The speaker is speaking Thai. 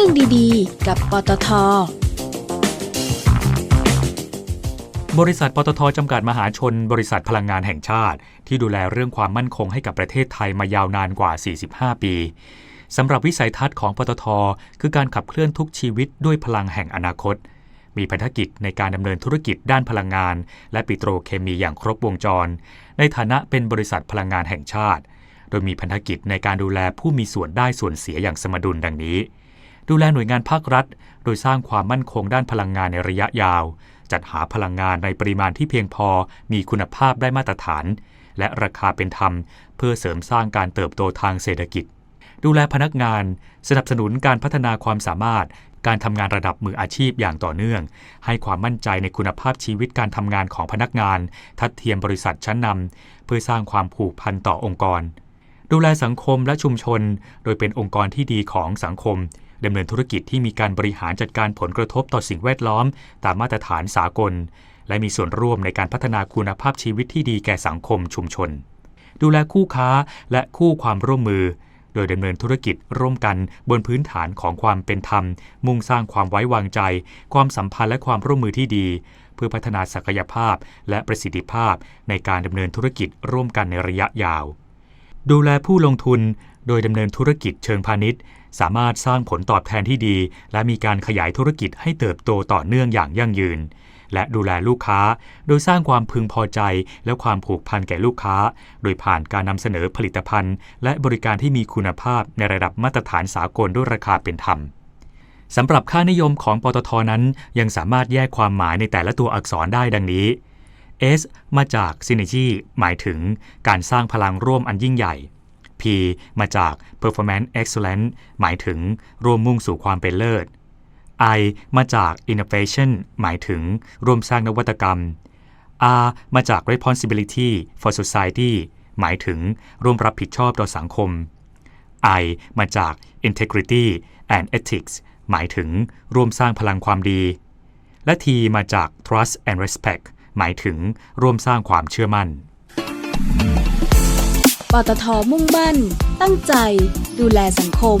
รื่องดีๆ กับปตท บริษัทปตทจำกัดมหาชน บริษัทพลังงานแห่งชาติ ที่ดูแลเรื่องความมั่นคงให้กับประเทศไทยมายาวนานกว่า 45 ปีสำหรับวิสัยทัศน์ของปตท คือการขับเคลื่อนทุกชีวิตด้วยพลังแห่งอนาคต มีพันธกิจในการดำเนินธุรกิจด้านพลังงาน และปิโตรเคมีอย่างครบวงจร ในฐานะเป็นบริษัทพลังงานแห่งชาติ โดยมีพันธกิจในการดูแลผู้มีส่วนได้ส่วนเสียอย่างสมดุลดังนี้ ดูแลหน่วยงานภาครัฐ โดยสร้างความมั่นคงด้านพลังงานในระยะยาว จัดหาพลังงานในปริมาณที่เพียงพอมีคุณภาพได้มาตรฐาน และราคาเป็นธรรม เพื่อเสริมสร้างการเติบโตทางเศรษฐกิจ ดูแลพนักงาน สนับสนุนการพัฒนาความสามารถ การทำงานระดับมืออาชีพอย่างต่อเนื่อง ให้ความมั่นใจในคุณภาพชีวิตการทำงานของพนักงาน ทัดเทียมบริษัทชั้นนำเพื่อสร้างความผูกพันต่อองค์กรดูแลสังคมและชุมชน โดยเป็นองค์กรที่ดีของสังคม ดำเนินธุรกิจที่มีการบริหารจัดการผลกระทบต่อสิ่งแวดล้อม ตามมาตรฐานสากล และมีส่วนร่วมในการพัฒนาคุณภาพชีวิตที่ดีแก่สังคมชุมชน ดูแลคู่ค้าและคู่ความร่วมมือ โดยดำเนินธุรกิจร่วมกันบนพื้นฐานของความเป็นธรรม มุ่งสร้างความไว้วางใจ ความสัมพันธ์และความร่วมมือที่ดี เพื่อพัฒนาศักยภาพและประสิทธิภาพในการดำเนินธุรกิจร่วมกันในระยะยาวดูแลผู้ลงทุน โดยดำเนินธุรกิจเชิงพาณิชย์ สามารถสร้างผลตอบแทนที่ดี และมีการขยายธุรกิจให้เติบโตต่อเนื่องอย่างยั่งยืน และดูแลลูกค้า โดยสร้างความพึงพอใจและความผูกพันแก่ลูกค้า โดยผ่านการนำเสนอผลิตภัณฑ์ และบริการที่มีคุณภาพในระดับมาตรฐานสากลด้วยราคาเป็นธรรมสำหรับค่านิยมของปตทนั้น ยังสามารถแยกความหมายในแต่ละตัวอักษรได้ดังนี้ S มาจาก Synergy หมายถึงการสร้างพลังร่วมอันยิ่งใหญ่ P มาจาก Performance Excellence หมายถึงร่วมมุ่งสู่ความเป็นเลิศ I มาจาก Innovation หมายถึงร่วมสร้างนวัตกรรม R มาจาก Responsibility for Society หมายถึงร่วมรับผิดชอบต่อสังคม I มาจาก Integrity and Ethics หมายถึงร่วมสร้างพลังความดี และ T มาจาก Trust and Respect หมายถึงร่วมสร้างความเชื่อมั่น ปตทมุ่งมั่น ตั้งใจ ดูแลสังคม